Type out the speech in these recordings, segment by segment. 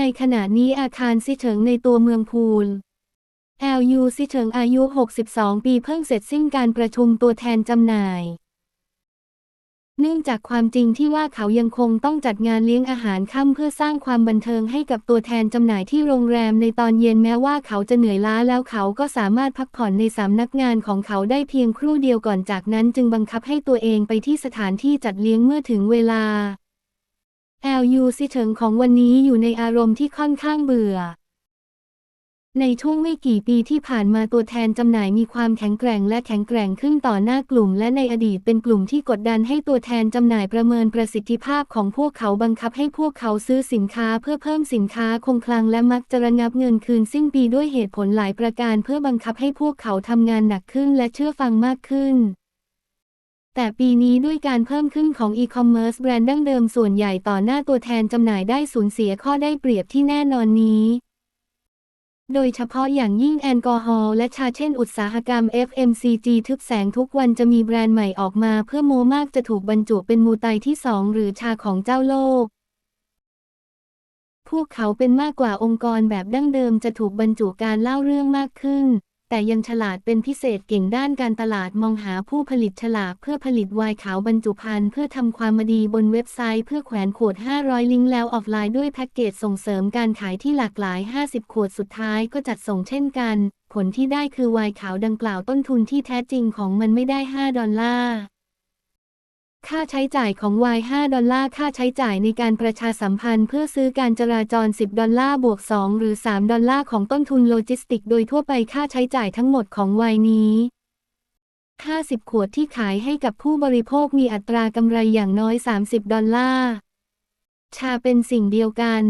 ในขณะนี้อาคารซิเฉิงในตัวเมืองพูล LU ซิเฉิงอายุ 62 ปีเพิ่งเสร็จสิ้นการประชุมตัวแทนจำหน่าย เนื่องจากความจริงที่ว่าเขายังคงต้องจัดงานเลี้ยงอาหารค่ำเพื่อสร้างความบันเทิงให้กับตัวแทนจำหน่ายที่โรงแรมในตอนเย็นแม้ว่าเขาจะเหนื่อยล้าแล้วเขาก็สามารถพักผ่อนในสำนักงานของเขาได้เพียงครู่เดียวก่อนจากนั้นจึงบังคับให้ตัวเองไปที่สถานที่จัดเลี้ยงเมื่อถึงเวลา LU ซิเฉิงของวันนี้อยู่ในอารมณ์ที่ค่อนข้างเบื่อ ในช่วงไม่กี่ปีที่ผ่านมาตัวแทนจำหน่ายมีความแข็งแกร่งและแข็งแกร่งขึ้นต่อหน้ากลุ่ม และในอดีตเป็นกลุ่มที่กดดันให้ตัวแทนจำหน่ายประเมินประสิทธิภาพของพวกเขาบังคับให้พวกเขาซื้อสินค้าเพื่อเพิ่มสินค้าคงคลังและมักจะระงับเงินคืนสิ้นปีด้วยเหตุผลหลายประการเพื่อบังคับให้พวกเขาทำงานหนักขึ้นและเชื่อฟังมากขึ้น แต่ปีนี้ด้วยการเพิ่มขึ้นของอีคอมเมิร์ซแบรนด์ดั้งเดิมส่วนใหญ่ต่อหน้าตัวแทนจำหน่ายได้สูญเสียข้อได้เปรียบที่แน่นอนนี้ โดยเฉพาะอย่างยิ่งแอลกอฮอล์และชาเช่นอุตสาหกรรม FMCG ทึบแสงทุกวันจะมีแบรนด์ใหม่ออกมาเพื่อโมมากจะถูกบรรจุเป็นมูไตที่สองหรือชาของเจ้าโลก พวกเขาเป็นมากกว่าองค์กรแบบดั้งเดิมจะถูกบรรจุการเล่าเรื่องมากขึ้น แต่ยังฉลาดเป็นพิเศษเก่งด้านการตลาดมองหาผู้ผลิตฉลากเพื่อผลิตไวน์ขาวบรรจุภัณฑ์เพื่อทำความมาดีบนเว็บไซต์เพื่อแขวนขวด 500 ลิงก์แล้วออฟไลน์ด้วยแพ็กเกจส่งเสริมการขายที่หลากหลาย 50 ขวดสุดท้ายก็จัดส่งเช่นกัน ผลที่ได้คือไวน์ขาวดังกล่าวต้นทุนที่แท้จริงของมันไม่ได้ 5 ดอลลาร์ ค่าใช้จ่ายของ Y 5ดอลลาร์ ค่าใช้จ่ายในการประชาสัมพันธ์เพื่อซื้อการจราจร 10 ดอลลาร์บวก 2 หรือ 3 ดอลลาร์ของต้นทุนโลจิสติก โดยทั่วไปค่าใช้จ่ายทั้งหมดของ Y นี้ 50 ขวดที่ขายให้กับผู้บริโภคมีอัตรากำไรอย่างน้อย 30 ดอลลาร์ ชาเป็นสิ่งเดียวกัน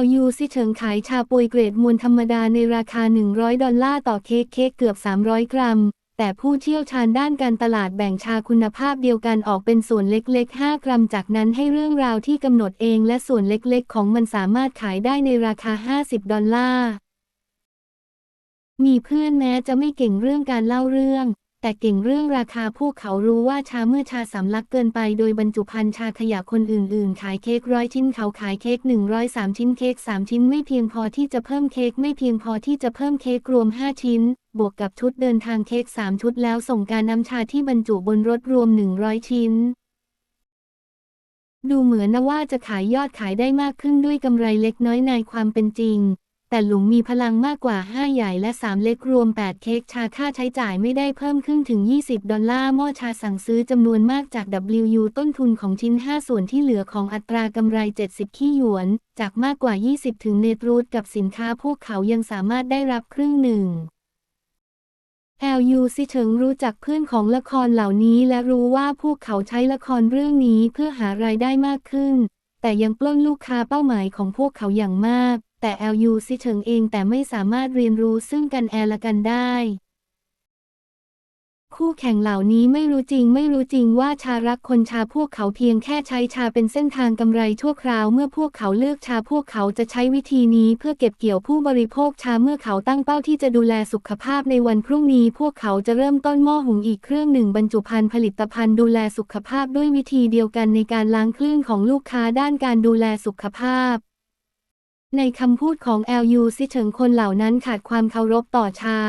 LU ซิเฉิงขายชาปุยเกรดมวลธรรมดาในราคา 100 ดอลลาร์ต่อเค้กเค้กเกือบ 300 กรัม แต่ผู้เชี่ยวชาญด้านการตลาดแบ่งชาคุณภาพเดียวกันออกเป็นส่วนเล็กๆ 5 กรัม จากนั้นให้เรื่องราวที่กำหนดเองและส่วนเล็กๆ ของมันสามารถขายได้ในราคา 50 ดอลลาร์ มีเพื่อนแม้จะไม่เก่งเรื่องการเล่าเรื่อง แต่เก่งเรื่องราคาพวกเขารู้ว่าชาเมื่อชาสำลักเกินไปโดยบรรจุภัณฑ์ชาขยะคนอื่นๆ ขายเค้กร้อยชิ้นเขาขายเค้ก103 ชิ้นเค้ก3 ชิ้นไม่เพียงพอที่จะเพิ่มเค้กไม่เพียงพอที่จะเพิ่มเค้กรวม 5 ชิ้น บวกกับชุดเดินทางเค้ก3 ชุดแล้วส่งการน้ำชาที่บรรจุบนรถรวม 100 ชิ้นดูเหมือนนะว่าจะขายยอดขายได้มากขึ้นด้วยกำไรเล็กน้อยในความเป็นจริง แต่หลุมมีพลังมากกว่า 5 ใหญ่และ 3 เล็กรวม 8 เค้กชาค่าใช้จ่ายไม่ได้เพิ่มขึ้นถึง 20 ดอลลาร์หม้อชาสั่งซื้อจำนวนมากจาก WU ต้นทุนของชิ้น 5 ส่วนที่เหลือของอัตรากำไร 70 ขี้หยวน จากมากกว่า 20 ถึงเนตรูทกับสินค้าพวกเขายังสามารถได้รับครึ่งหนึ่ง LU ซิเฉิงรู้จักเพื่อนของละครเหล่านี้และรู้ว่าพวกเขาใช้ละครเรื่องนี้เพื่อหารายได้มากขึ้น แต่ยังปล้นลูกค้าเป้าหมายของพวกเขาอย่างมาก แต่ LU ซิเฉิงเองแต่ไม่สามารถเรียนรู้ซึ่งกันแอละกันได้ คู่แข่งเหล่านี้ไม่รู้จริงไม่รู้จริงว่าชารักคนชาพวกเขาเพียงแค่ใช้ชาเป็นเส้นทางกำไรชั่วคราว เมื่อพวกเขาเลือกชาพวกเขาจะใช้วิธีนี้เพื่อเก็บเกี่ยวผู้บริโภคชาเมื่อเขาตั้งเป้าที่จะดูแลสุขภาพในวันพรุ่งนี้ พวกเขาจะเริ่มต้นหม้อหุงอีกเครื่องหนึ่งบรรจุภัณฑ์ผลิตภัณฑ์ดูแลสุขภาพด้วยวิธีเดียวกันในการล้างคลื่นของลูกค้าด้านการดูแลสุขภาพ ในคำพูดของ LU ซิเฉิงคนเหล่านั้นขาดความเคารพต่อชา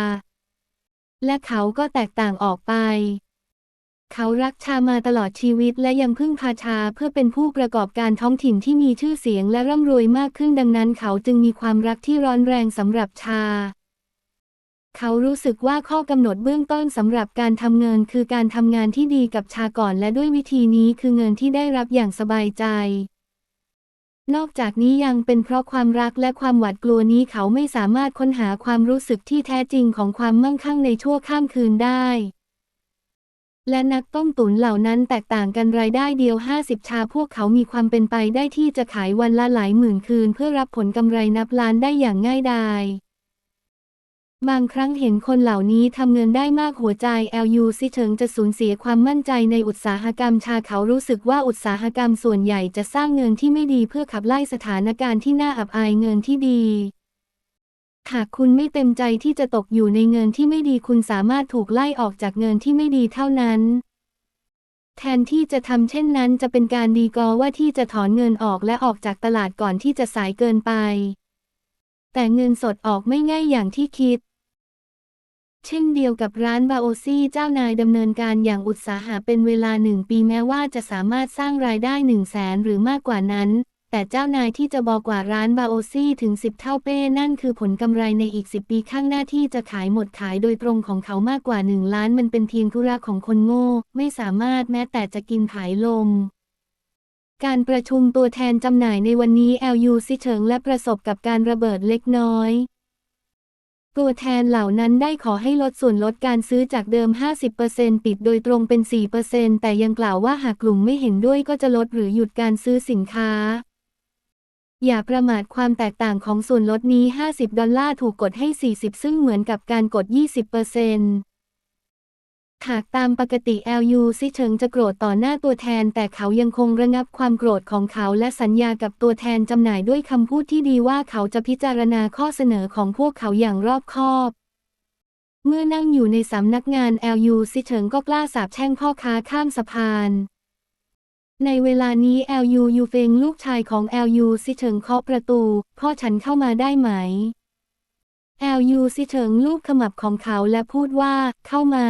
และเขาก็แตกต่างออกไป เขารักชามาตลอดชีวิตและยังพึ่งพาชาเพื่อเป็นผู้ประกอบการท้องถิ่นที่มีชื่อเสียงและร่ำรวยมากขึ้นดังนั้นเขาจึงมีความรักที่ร้อนแรงสำหรับชา เขารู้สึกว่าข้อกำหนดเบื้องต้นสำหรับการทำเงินคือการทำงานที่ดีกับชาก่อนและด้วยวิธีนี้คือเงินที่ได้รับอย่างสบายใจ นอกจากนี้ยังเป็นเพราะความรักและความหวาดกลัวนี้เขาไม่สามารถค้นหาความรู้สึกที่แท้จริงของความมั่งคั่งในชั่วข้ามคืนได้ และนักต้มตุ๋นเหล่านั้นแตกต่างกันรายได้เดียว 50 ชาพวกเขามีความเป็นไปได้ที่จะขายวันละหลายหมื่นคืน เพื่อรับผลกำไรนับล้านได้อย่างง่ายดาย บางครั้งเห็นคนเหล่านี้ทำเงินได้มากหัวใจ LU ซิเฉิงจะสูญเสียความมั่นใจในอุตสาหกรรมชาเขารู้สึกว่าอุตสาหกรรมส่วนใหญ่จะสร้างเงินที่ไม่ดีเพื่อขับไล่สถานการณ์ที่น่าอับอายเงินที่ดี หากคุณไม่เต็มใจที่จะตกอยู่ในเงินที่ไม่ดีคุณสามารถถูกไล่ออกจากเงินที่ไม่ดีเท่านั้น แทนที่จะทำเช่นนั้นจะเป็นการดีกอว่าที่จะถอนเงินออกและออกจากตลาดก่อนที่จะสายเกินไป แต่เงินสดออกไม่ง่ายอย่างที่คิด เช่นเดียวกับร้านบาโอซี่เจ้านายดำเนินการอย่างอุตสาหะเป็นเวลาหนึ่งปีแม้ว่าจะสามารถสร้างรายได้หนึ่งแสนหรือมากกว่านั้น แต่เจ้านายที่จะบอกกว่าร้านบาโอซี่ถึง 10 เท่าเป้ นั่นคือผลกำไรในอีก 10 ปีข้างหน้าที่จะขายหมดขายโดยตรงของเขามากกว่า 1 ล้านมันเป็นเพียงธุระของคนโง่ ไม่สามารถแม้แต่จะกินขายลมการประชุมตัวแทนจำหน่ายในวันนี้ LU ซิเฉิงและประสบกับการระเบิดเล็กน้อย ตัวแทนเหล่านั้นได้ขอให้ลดส่วนลดการซื้อจากเดิม 50%ปิดโดยตรงเป็น 4%แต่ยังกล่าวว่าหากกลุ่มไม่เห็นด้วยก็จะลดหรือหยุดการซื้อสินค้า อย่าประมาทความแตกต่างของส่วนลดนี้ 50 ดอลลาร์ถูกกดให้ 40 ซึ่งเหมือนกับการกด 20% หากตามปกติ LU ซิเฉิงจะโกรธต่อหน้าตัวแทน แต่เขายังคงระงับความโกรธของเขาและสัญญากับตัวแทนจำหน่ายด้วยคำพูดที่ดีว่าเขาจะพิจารณาข้อเสนอของพวกเขาอย่างรอบคอบ เมื่อนั่งอยู่ในสำนักงาน LU ซิเฉิงก็กล้าสาบแช่งพ่อค้าข้ามสะพานในเวลานี้ LU ยูยูเฟงลูกชายของ LU ซิเฉิงเคาะประตู พ่อฉันเข้ามาได้ไหม LU ซิเฉิงลูกขมับของเขาและพูดว่า เข้ามา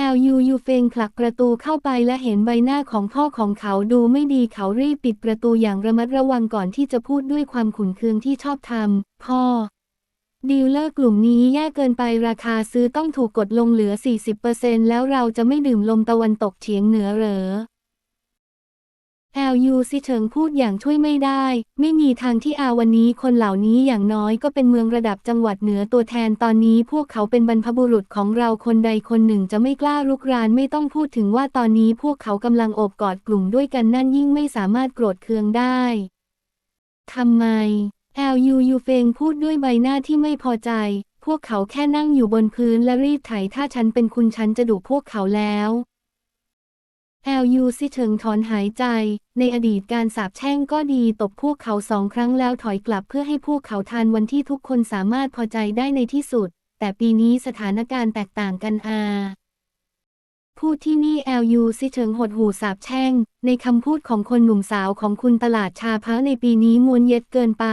แอลยูยูเฟงผลักประตูเข้าไปและเห็นใบหน้าของพ่อของเขาดูไม่ดีเขารีบปิดประตูอย่างระมัดระวังก่อนที่จะพูดด้วยความขุ่นเคืองที่ชอบทำพ่อ ดีลเลอร์กลุ่มนี้แย่เกินไปราคาซื้อต้องถูกกดลงเหลือ 40%แล้วเราจะไม่ดื่มลมตะวันตกเฉียงเหนือเหรอ LU ซิเฉิงพูดอย่างช่วยไม่ได้ ไม่มีทางที่อาวันนี้คนเหล่านี้อย่างน้อยก็เป็นเมืองระดับจังหวัดเหนือตัวแทนตอนนี้พวกเขาเป็นบรรพบุรุษของเราคนใดคนหนึ่งจะไม่กล้ารุกรานไม่ต้องพูดถึงว่าตอนนี้พวกเขากำลังโอบกอดกลุ่มด้วยกันนั่นยิ่งไม่สามารถโกรธเคืองได้ทำไม LU ยูยูเฟงพูดด้วยใบหน้าที่ไม่พอใจ พวกเขาแค่นั่งอยู่บนพื้นและรีดไถถ้าฉันเป็นคุณฉันจะดุพวกเขาแล้ว LU ซิเฉิงถอนหายใจ ในอดีตการสาบแช่งก็ดีตบพวกเขาสองครั้งแล้วถอยกลับเพื่อให้พวกเขาทานวันที่ทุกคนสามารถพอใจได้ในที่สุด แต่ปีนี้สถานการณ์แตกต่างกันอาพูดที่นี่ LU ซิเฉิงหดหูสาบแช่ง ในคำพูดของคนหนุ่มสาวของคุณตลาดชาพ้าในปีนี้มวนเย็ดเกินไป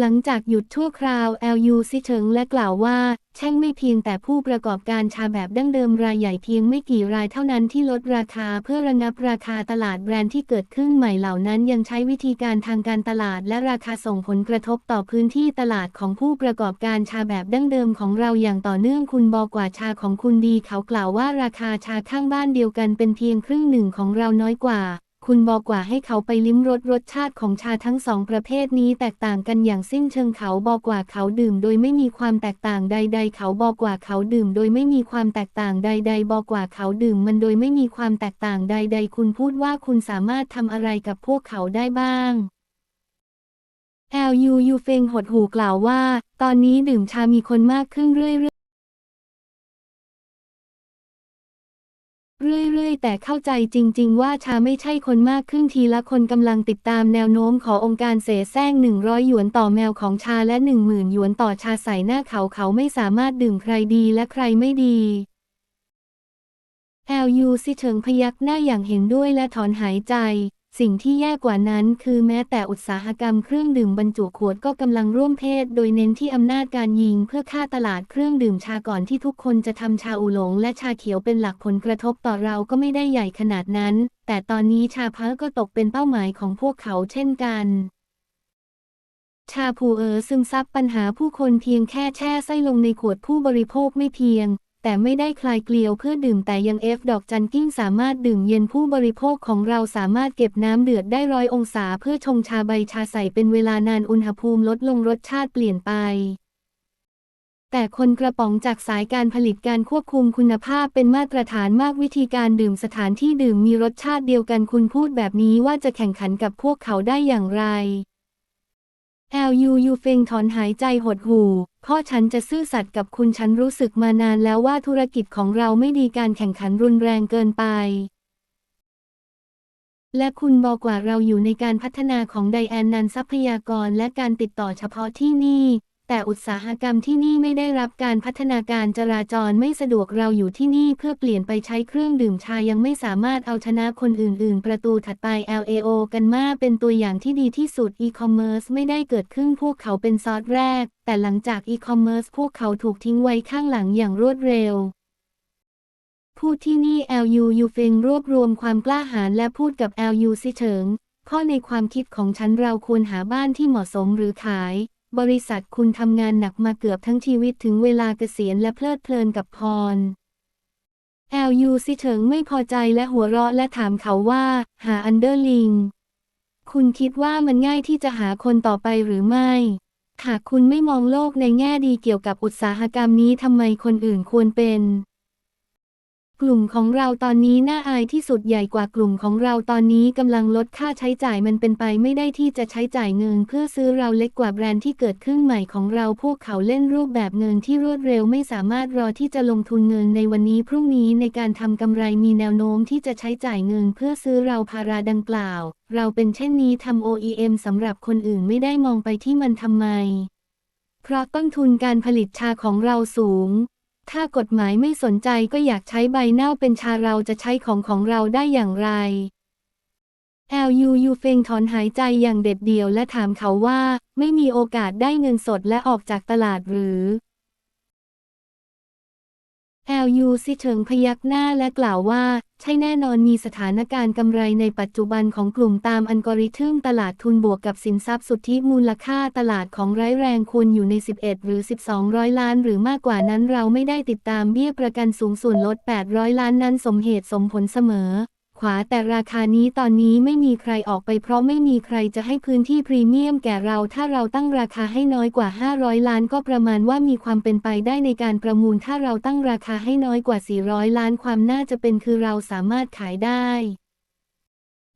หลังจากหยุดชั่วคราว LU ซิเฉิงและกล่าวว่า แช่งไม่เพียงแต่ผู้ประกอบการชาแบบดั้งเดิมรายใหญ่เพียงไม่กี่รายเท่านั้นที่ลดราคาเพื่อระงับราคาตลาดแบรนด์ที่เกิดขึ้นใหม่เหล่านั้นยังใช้วิธีการทางการตลาดและราคาส่งผลกระทบต่อพื้นที่ตลาดของผู้ประกอบการชาแบบดั้งเดิมของเราอย่างต่อเนื่องคุณบอกว่าชาของคุณดี เขากล่าวว่าราคาชาข้างบ้านเดียวกันเป็นเพียงครึ่งหนึ่งของเราน้อยกว่า คุณบอกกว่าให้เขาไปลิ้มรสรสชาติของชาทั้งสองประเภทนี้แตกต่างกันอย่างสิ้นเชิงเขาบอกกว่าเขาดื่มโดยไม่มีความแตกต่างใด ๆ เขาบอกกว่าเขาดื่มโดยไม่มีความแตกต่างใด ๆ บอกกว่าเขาดื่มมันโดยไม่มีความแตกต่างใด ๆ คุณพูดว่าคุณสามารถทำอะไรกับพวกเขาได้บ้าง LU ยูเฟงหดหูกล่าวว่า ตอนนี้ดื่มชามีคนมากขึ้นเรื่อยๆ เรื่อยๆ แต่เข้าใจจริง ๆ ว่าชาไม่ใช่คนมากขึ้นทีละคนกำลังติดตามแนวโน้มขององค์การเสแสร้ง 100 หยวนต่อแมวของชาและ 10,000 หยวนต่อชาใส่หน้าเขาเขาไม่สามารถดื่มใครดีและใครไม่ดีแอลยูซิเฉิงพยักหน้าอย่างเห็นด้วยและถอนหายใจ สิ่งที่แย่กว่านั้นคือแม้แต่อุตสาหกรรมเครื่องดื่มบรรจุขวดก็กำลังร่วมเพศ โดยเน้นที่อำนาจการยิงเพื่อฆ่าตลาดเครื่องดื่มชาก่อนที่ทุกคนจะทำชาอูหลง และชาเขียวเป็นหลักผลกระทบต่อเราก็ไม่ได้ใหญ่ขนาดนั้น แต่ตอนนี้ชาพักก็ตกเป็นเป้าหมายของพวกเขาเช่นกันชาผูเออซึมซับปัญหาผู้คนเพียงแค่แช่ไส้ลงในขวดผู้บริโภคไม่เพียง แต่ไม่ได้คลายเกลียวเพื่อดื่มแต่ยังเอฟดอกจันกิ้งสามารถดื่มเย็นผู้บริโภคของเราสามารถเก็บน้ำเดือดได้ร้อยองศาเพื่อชงชาใบชาใสเป็นเวลานานอุณหภูมิลดลงรสชาติเปลี่ยนไป แต่คนกระป๋องจากสายการผลิตการควบคุมคุณภาพเป็นมาตรฐานมากวิธีการดื่มสถานที่ดื่มมีรสชาติเดียวกันคุณพูดแบบนี้ว่าจะแข่งขันกับพวกเขาได้อย่างไร แอลยูเฟงถอนหายใจหดหู่พ่อฉันจะซื่อสัตย์กับคุณฉันรู้สึกมานานแล้วว่าธุรกิจของเราไม่ดีการแข่งขันรุนแรงเกินไป และคุณบอกว่าเราอยู่ในการพัฒนาของไดแอนนันทรัพยากรและการติดต่อเฉพาะที่นี่ แต่อุตสาหกรรมที่นี่ไม่ได้รับการพัฒนาการจราจรไม่สะดวกเราอยู่ที่นี่เพื่อเปลี่ยนไปใช้เครื่องดื่มชายังไม่สามารถเอาชนะคนอื่น ๆ ประตูถัดไป LAO กันมาเป็นตัวอย่างที่ดีที่สุดอีคอมเมิร์ซไม่ได้เกิดขึ้นพวกเขาเป็นซอสแรก แต่หลังจากอีคอมเมิร์ซพวกเขาถูกทิ้งไว้ข้างหลังอย่างรวดเร็วพูดที่นี่ LU ยูเฟงรวบรวมความกล้าหาญและพูดกับ LU ซิเฉิงข้อในความคิดของฉันเราควรหาบ้านที่เหมาะสมหรือขาย บริษัทคุณทำงานหนักมาเกือบทั้งชีวิตถึงเวลาเกษียณและเพลิดเพลินกับพร LU ซิเฉิงไม่พอใจและหัวเราะและถามเขาว่า หาอันเดอร์ลิง คุณคิดว่ามันง่ายที่จะหาคนต่อไปหรือไม่หากคุณไม่มองโลกในแง่ดีเกี่ยวกับอุตสาหกรรมนี้ทำไมคนอื่นควรเป็น กลุ่มของเราตอนนี้น่าอายที่สุดใหญ่กว่ากลุ่มของเราตอนนี้กำลังลดค่าใช้จ่ายมันเป็นไปไม่ได้ที่จะใช้จ่ายเงิน เพื่อซื้อเราเล็กกว่าแบรนด์ที่เกิดขึ้นใหม่ของเราพวกเขาเล่นรูปแบบเงินที่รวดเร็วไม่สามารถรอที่จะลงทุนเงินในวันนี้พรุ่งนี้ในการทำกำไรมีแนวโน้มที่จะใช้จ่ายเงิน เพื่อซื้อเราภาราดังกล่าว เราเป็นเช่นนี้ทำ OEM สำหรับคนอื่นไม่ได้มองไปที่มันทำไม เพราะต้นทุนการผลิตชาของเราสูง ถ้ากฎหมายไม่สนใจก็อยากใช้ใบเน่าเป็นชาเราจะใช้ของของเราได้อย่างไร LU ยูเฟงถอนหายใจอย่างเด็ดเดี่ยวและถามเขาว่า ไม่มีโอกาสได้เงินสดและออกจากตลาดหรือ แอลยูซิเฉิงพยักหน้าและกล่าวว่า ใช่แน่นอนมีสถานการณ์กำไรในปัจจุบันของกลุ่มตามอัลกอริทึมตลาดทุนบวกกับสินทรัพย์สุทธิมูลค่าตลาดของร้ายแรงควรอยู่ใน 11 หรือ 12 ร้อยล้าน หรือมากกว่านั้นเราไม่ได้ติดตามเบี้ยประกันสูงส่วนลด 800 ล้านนั้นสมเหตุสมผลเสมอ ขวาแต่ราคานี้ตอนนี้ไม่มีใครออกไปเพราะไม่มีใครจะให้พื้นที่พรีเมียมแก่เรา ถ้าเราตั้งราคาให้น้อยกว่า 500 ล้านก็ประมาณว่ามีความเป็นไปได้ในการประมูล ถ้าเราตั้งราคาให้น้อยกว่า 400 ล้านความน่าจะเป็นคือเราสามารถขายได้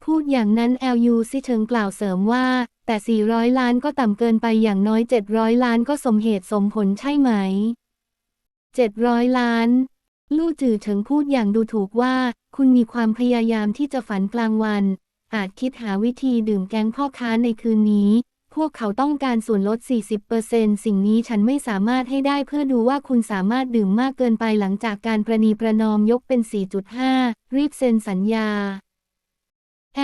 พูดอย่างนั้น LU ซิเชิงกล่าวเสริมว่า แต่ 400 ล้านก็ต่ำเกินไปอย่างน้อย 700 ล้านก็สมเหตุสมผลใช่ไหม 700 ล้าน ลู่จือเฉิงพูดอย่างดูถูกว่า คุณมีความพยายามที่จะฝันกลางวัน อาจคิดหาวิธีดื่มแกงพ่อค้าในคืนนี้ พวกเขาต้องการส่วนลด 40%สิ่งนี้ฉันไม่สามารถให้ได้เพื่อดูว่าคุณสามารถดื่มมากเกินไปหลังจากการประนีประนอมยกเป็น 4.5 รีบเซ็นสัญญา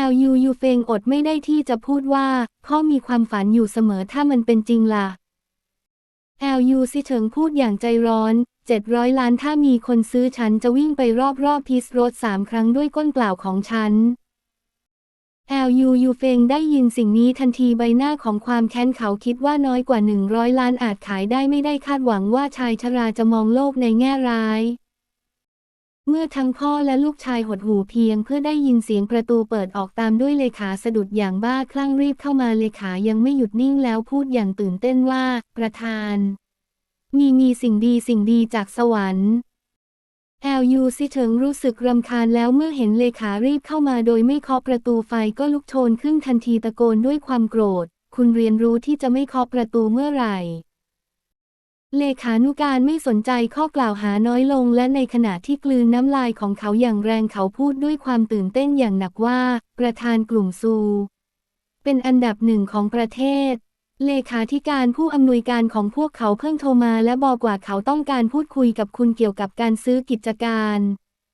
LU ยูยูเฟงอดไม่ได้ที่จะพูดว่าพ่อมีความฝันอยู่เสมอถ้ามันเป็นจริงล่ะ LU ซิเฉิงพูดอย่างใจร้อน 700 ล้านถ้ามีคนซื้อฉันจะวิ่งไปรอบๆพีสโรดสามครั้งด้วยก้นเปล่าของฉัน LU ยูเฟงได้ยินสิ่งนี้ทันทีใบหน้าของความแค้นเขาคิดว่าน้อยกว่า 100 ล้านอาจขายได้ไม่ได้คาดหวังว่าชายชราจะมองโลกในแง่ร้าย เมื่อทั้งพ่อและลูกชายหดหูเพียงเพื่อได้ยินเสียงประตูเปิดออกตามด้วยเลขาสะดุดอย่างบ้าคลั่งรีบเข้ามาเลขายังไม่หยุดนิ่งแล้วพูดอย่างตื่นเต้นว่า ประธาน มีมีสิ่งดีสิ่งดีจากสวรรค์ LU ซิเฉิงรู้สึกรำคาญแล้วเมื่อเห็นเลขารีบเข้ามาโดยไม่เคาะประตูไฟก็ลุกโชนขึ้นทันทีตะโกนด้วยความโกรธ คุณเรียนรู้ที่จะไม่เคาะประตูเมื่อไหร่ เลขานุการไม่สนใจข้อกล่าวหาน้อยลง และในขณะที่กลืนน้ำลายของเขาอย่างแรงเขาพูดด้วยความตื่นเต้นอย่างหนักว่า ประธานกลุ่มซู เป็นอันดับหนึ่งของประเทศ เลขาธิการผู้อำนวยการของพวกเขาเพิ่งโทรมาและบอกว่าเขาต้องการพูดคุยกับคุณเกี่ยวกับการซื้อกิจการ